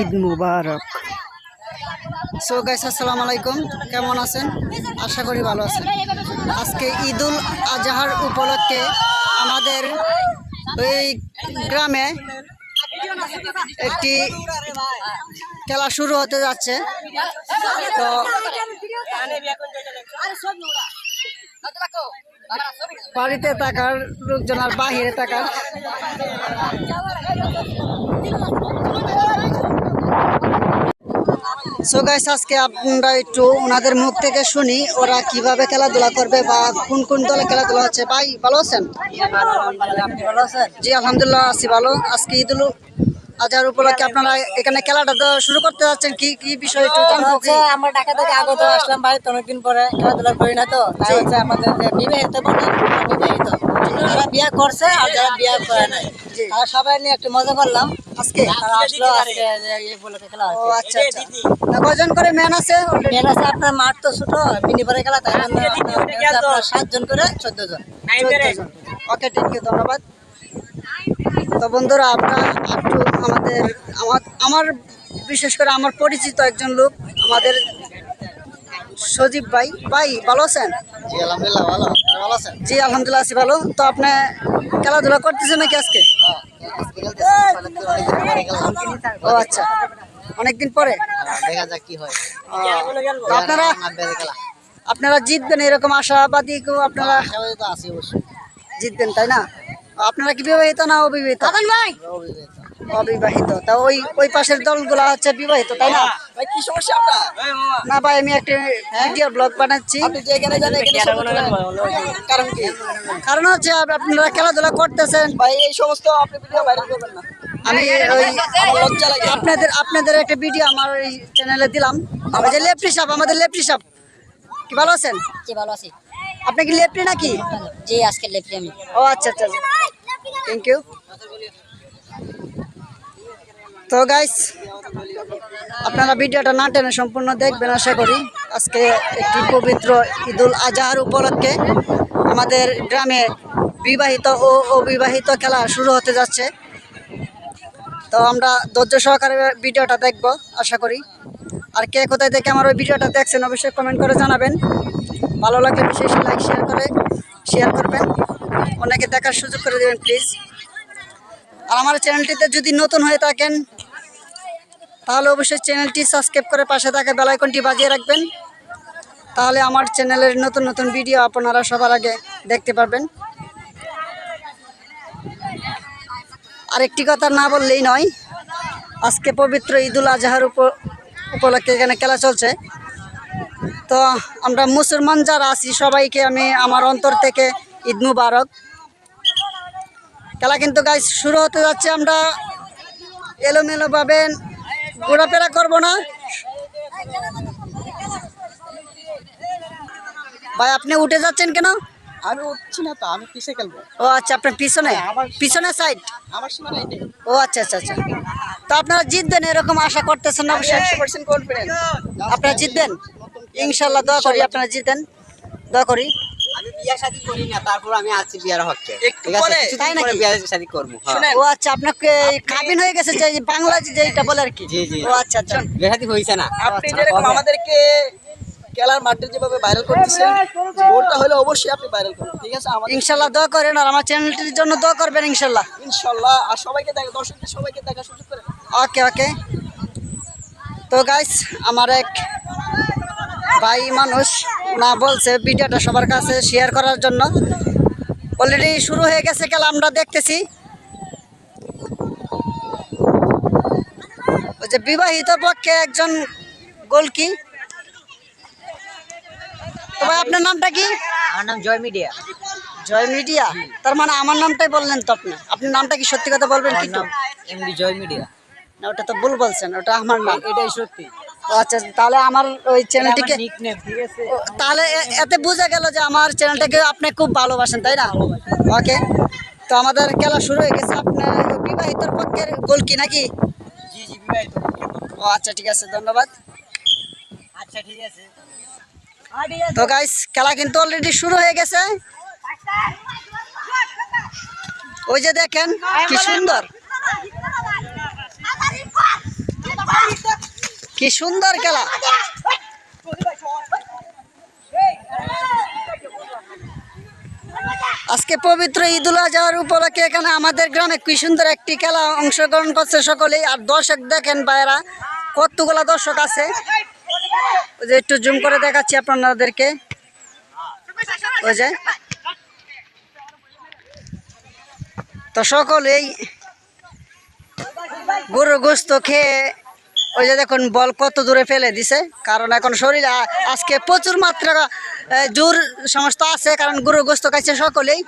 ঈদ মুবারক। So guys আসসালামু আলাইকুম। কেমন আছেন? আশা করি ভালো আছেন। আজকে ঈদুল আজহার উপলক্ষে আমাদের এই গ্রামে একটি খেলা শুরু হতে যাচ্ছে। তো বাড়িতে থাকার লোকজন আর বাহিরে থাকার সো গাইস আজকে আমরা একটু ওনাদের মুখ থেকে শুনি ওরা কীভাবে খেলাধুলা করবে বা কোন কোন দলে খেলাধুলা হচ্ছে। ভাই ভালো আছেন? জি আলহামদুলিল্লাহ আছি ভালো। আজকে ঈদুল আজহার উপলক্ষে আপনারা এখানে খেলাটা শুরু করতে যাচ্ছেন। কি কি বিষয় একটু জানব কি? আমরা ঢাকা থেকে আগত আসলাম বাড়িতে অনেকদিন পরে খেলাধুলা করি না তো। তাই হচ্ছে আমাদের বিবাহিত বিবাহিত। যারা বিয়ে করছে আর যারা বিয়ে করে নাই। তারা সবাই নিয়ে একটু মজা করলাম। আজকে তারা আসলো আজকে এই উপলক্ষে খেলা ও আচ্ছা আচ্ছা। কজন করে ম্যান আছে? মেন আছে আপনার মাঠ তো ছোট খেলা তাই আপনার আপনার সাতজন করে চোদ্দ জন। ওকে থ্যাংক ইউ ধন্যবাদ। তো বন্ধুরা আপনারা একটু আমাদের আমার আমার বিশেষ করে আমার পরিচিত একজন লোক আমাদের সজীব ভাই। ভাই ভালো আছেন? জি আলহামদুলিল্লাহ ভালো। ভালো আছেন? জি আলহামদুলিল্লাহ আছি ভালো। তো আপনি খেলাধুলা করতেছেন নাকি আজকে? ও আচ্ছা। অনেকদিন পরে। দেখা যাক কি হয়। আপনারা আপনারা জিতবেন এরকম আশাবাদী কেউ আপনারা আছি অবশ্যই। জিতবেন তাই না? আপনারা কি বিবাহিত না অবিবাহিত। অবিবাহিত। তা ওই ওই পাশের দলগুলা হচ্ছে বিবাহিত তাই না? ভাই কি সমস্যা আপনার? না ভাই আমি একটা ভিডিও ব্লগ বানাচ্ছি। আপনি যে এখানে জানেন এখানে সমস্যা নাই। কারণ কি? কারণ হচ্ছে আপনারা খেলাধুলা করতেছেন। ভাই এই সমস্ত আপনি ভিডিও ভাইরাল করবেন না। আমি ওই আপনাদের আপনাদের একটা ভিডিও আমার এই চ্যানেলে দিলাম। ওই যে লেফটি সাপ আমাদের লেফটি সাপ। কি ভালো আছেন? জি ভালো আছি। আপনি কি লেফটি নাকি? জি আজকে লেফটি আমি। ও আচ্ছা আচ্ছা। থ্যাংক ইউ তো গাইস আপনারা ভিডিওটা না টেনে সম্পূর্ণ দেখবেন, আশা করি। আজকে একটি পবিত্র ঈদুল আজহার উপলক্ষে আমাদের গ্রামে বিবাহিত ও অবিবাহিত খেলা শুরু হতে যাচ্ছে। তো আমরা ধৈর্য সহকারে ভিডিওটা দেখব, আশা করি। আর কে কোথায় দেখে আমার ওই ভিডিওটা দেখছেন, অবশ্যই কমেন্ট করে জানাবেন। ভালো লাগে বিশেষ লাইক শেয়ার করে শেয়ার করবেন। অনেকে দেখার সুযোগ করে দেবেন প্লিজ আর আমার চ্যানেলটিতে যদি নতুন হয়ে থাকেন তাহলে অবশ্যই চ্যানেলটি সাবস্ক্রাইব করে পাশে থাকা বেলাইকনটি বাজিয়ে রাখবেন। তাহলে আমার চ্যানেলের নতুন নতুন ভিডিও আপনারা সবার আগে দেখতে পারবেন। আর একটি কথা না বললেই নয়, আজকে পবিত্র ঈদুল আজহার উপ উপলক্ষে এখানে খেলা চলছে। তো আমরা মুসলমান যারা আছি, সবাইকে আমি আমার অন্তর থেকে ঈদ মুবারক। খেলা কিন্তু গাছ শুরু হতে যাচ্ছে আমরা এলোমেলোভাবে ঘোরাফেরা করব না? ভাই আপনি উঠে যাচ্ছেন কেন? আমি উঠছি না তো আমি পিছে খেলব। ও আচ্ছা আপনার পিছনে পিছনে সাইড আমার সীমানা ও আচ্ছা আচ্ছা আচ্ছা। তো আপনারা জিতবেন এরকম আশা করতেছেন না অবশ্যই একশো পার্সেন্ট কনফিডেন্স আপনারা জিতবেন? ইনশাল্লাহ দোয়া করি আপনারা জিতেন। দোয়া করি। আমি বিয়া শাদী করি না তারপর আমি আছি বিয়ার হককে ঠিক আছে কিছুদিন পরে বিয়া শাদী করব হ্যাঁ। ও আচ্ছা আপনাকে কাবিন হয়ে গেছে যে বাংলা যেটা বলে আর কি। জি, জি। ও আচ্ছা আচ্ছা। বিয়া শাদী হয়েছে না। আপনি আচ্ছা, যেরকম আমাদেরকে খেলার মাঠে যেভাবে ভাইরাল করতেছেন ওটা হলে অবশ্যই আপনি ভাইরাল করবেন ঠিক আছে? আমাদের ইনশাল্লাহ দোয়া করেন আর আমার চ্যানেলটির জন্য দোয়া করবেন ইনশাল্লাহ। ইনশাল্লাহ আর সবাইকে দেখা দর্শকদের সবাইকে দেখা সুযোগ করে ওকে ওকে। তো গাইস আমার এক ভাই মানুষ না বলছে ভিডিওটা সবার কাছে শেয়ার করার জন্য। অলরেডি শুরু হয়ে গেছে খেলা আমরা দেখতেছি। ওই যে বিবাহিত পক্ষে একজন গোলকি তো ভাই আপনার নামটা কি? আমার নাম জয় মিডিয়া। জয় মিডিয়া? তার মানে আমার নামটাই বললেন তো আপনি। আপনার নামটা কি সত্যি কথা বলবেন কিন্তু এমডি জয় মিডিয়া। না ওটা তো ভুল বলছেন ওটা আমার নাম। এটাই সত্যি। আচ্ছা তাহলে আমার ওই চ্যানেলটিকে তাহলে এ- এতে বোঝা গেল যে আমার চ্যানেলটাকে আপনি খুব ভালোবাসেন তাই না? ওকে তো আমাদের খেলা শুরু হয়ে গেছে। আপনার বিবাহিতর পক্ষের গোল কি নাকি? জি জি বিবাহিত ও আচ্ছা ঠিক আছে ধন্যবাদ। আচ্ছা ঠিক আছে। তো গাইস খেলা কিন্তু অলরেডি শুরু হয়ে গেছে। ওই যে দেখেন কি সুন্দর। কি সুন্দর খেলা। আজকে পবিত্র ঈদুল আজহার উপলক্ষে এখানে আমাদের গ্রামে কি সুন্দর একটি খেলা অংশগ্রহণ করছে সকলেই। আর দর্শক দেখেন বাইরা কতগুলা দর্শক আছে। যে একটু জুম করে দেখাচ্ছি আপনাদেরকে। ওই যে। তো সকলেই গরু গোস্ত খেয়ে ওই যে দেখুন, বল কত দূরে ফেলে দিছে। কারণ এখন শরীর আজকে প্রচুর মাত্রা জোর সমস্ত আছে, কারণ গরু গোস্ত খাইছে সকলেই।